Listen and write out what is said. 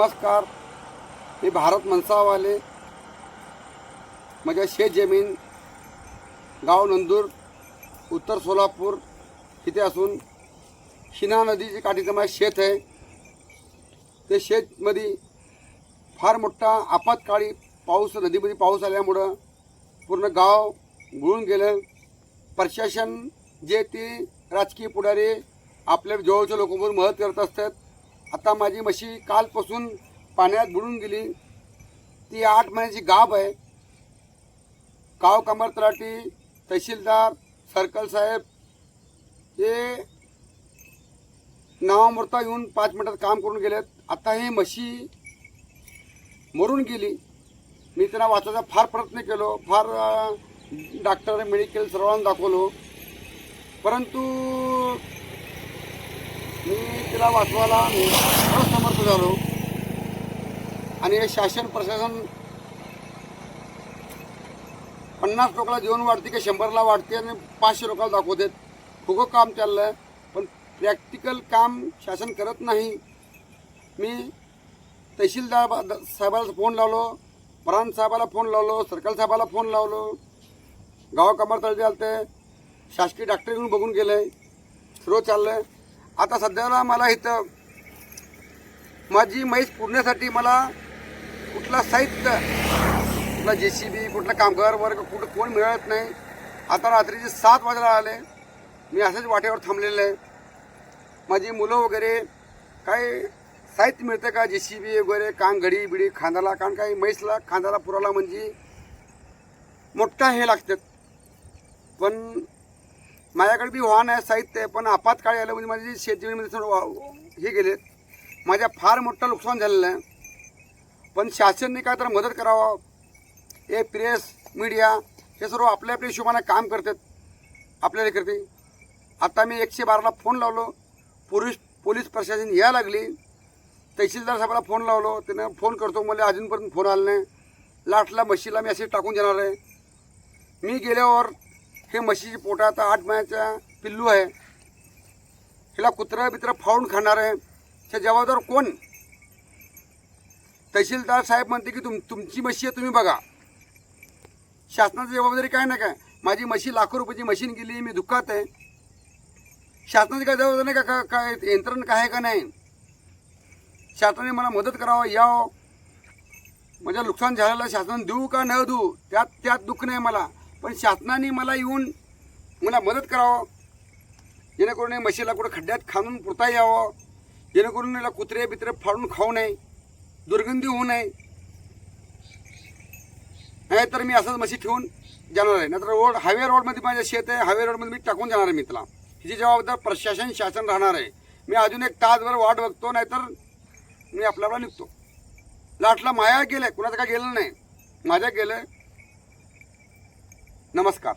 नमस्कार. मी भारत मनसावाले. माझ्या शेत जमीन गाव नंदूर उत्तर सोलापूर इथे असून शिना नदीची काठीचं माझं शेत आहे. ते शेतमध्ये फार मोठा आपत्काळी पाऊस नदीमध्ये पाऊस आल्यामुळं पूर्ण गाव गुळून गेलं. प्रशासन जे ते राजकीय पुढारी आपल्या जवळच्या लोकांवर मदत करत असतात. आता माझी म्हशी कालपासून पाण्यात बुडून गेली. ती आठ महिन्याची गाभ आहे. गाव कामर तलाठी तहसीलदार सर्कल साहेब हे नावामोर्ता येऊन पाच मिनटात काम करून गेलेत. आता ही म्हशी मरून गेली. मी त्यांना वाचायचा फार प्रयत्न केलो फार डॉक्टर मेडिकल सर्वांना दाखवलो. परंतु मी तिला वाचवायला असमर्थ झालो. आणि हे शासन प्रशासन पन्नास लोकांना जेवण वाढते की शंभरला वाढते आणि पाचशे लोकांना दाखवतात. खूप काम चाललं आहे पण प्रॅक्टिकल काम शासन करत नाही. मी तहसीलदार साहेबाला फोन लावलो प्रांत साहेबाला फोन लावलो सर्कल साहेबाला फोन लावलो. गाव कामार तळी आलते शासकीय डॉक्टर घेऊन बघून गेले. सर्व आहे आता सध्याला मला इथं माझी म्हैस पुरण्यासाठी मला कुठला साहित्य कुठला जे सी बी कुठला कामगार वर्ग कुठं कोण मिळत नाही. आता रात्रीचे सात वाजायला आले. मी असंच वाटेवर थांबलेलं आहे. माझी मुलं वगैरे काही साहित्य मिळतं का? जे सी बी वगैरे कान घडी बिडी खांद्याला कारण काही म्हैसला खांद्याला पुराला म्हणजे मोठा हे लागतात. पण माझ्याकडे बी वाहन आहे साहित्य आहे पण आपत्काळी आलं म्हणजे माझी शेतजमिनीमध्ये थोडं वा- हे गेलेत माझ्या फार मोठं नुकसान झालेलं आहे. पण शासनने काय तर मदत करावं. हे प्रेस मीडिया हे सर्व आपल्या आपल्या हिशोबाने काम करतात आपल्याला करते. आता मी एकशे बाराला फोन लावलो. पोलीस पोलीस प्रशासन यायला लागली. तहसीलदार साहेबाला फोन लावलो. त्यानं फोन करतो. मला अजूनपर्यंत फोन आला नाही. लाटला म्हशीला मी असे टाकून देणार आहे. मी गेल्यावर हे म्हशीची पोटा आता आठ महिन्याचा पिल्लू आहे. हिला कुत्रं बित्रं फावून खाणार आहे. त्या जबाबदार कोण? तहसीलदार साहेब म्हणते की तुम तुमची म्हशी आहे तुम्ही बघा. शासनाची जबाबदारी काय नाही काय? माझी म्हशी लाखो रुपयाची मशीन गेली मी दुःखात आहे. शासनाची काय जबाबदारी नाही का? का- काय यंत्रणा काय आहे का नाही? शासनाने मला मदत करावं यावं. माझ्या नुकसान झालेलं शासनाने देऊ का न देऊ त्यात त्यात दुःख नाही मला. पण शासनाने मला येऊन मला मदत करावं. जेणेकरून म्हशीला कुठं खड्ड्यात खाणून पुरता यावं. जेणेकरून याला कुत्रे बित्रे फाडून खाऊ नये. दुर्गंधी होऊ नये. नाही तर मी असंच म्हशी ठेवून जाणार आहे. नाहीतर रोड हायवे रोडमध्ये माझ्या शेत आहे. हायवे रोडमध्ये मी टाकून जाणार आहे मी तुला हिची जबाबदार प्रशासन शासन राहणार आहे. मी अजून एक तासभर वाट बघतो नाहीतर मी आपल्याला निघतो. लाटला माया गेलं कुणाचं काय गेलं नाही. माझ्या गेलं नमस्कार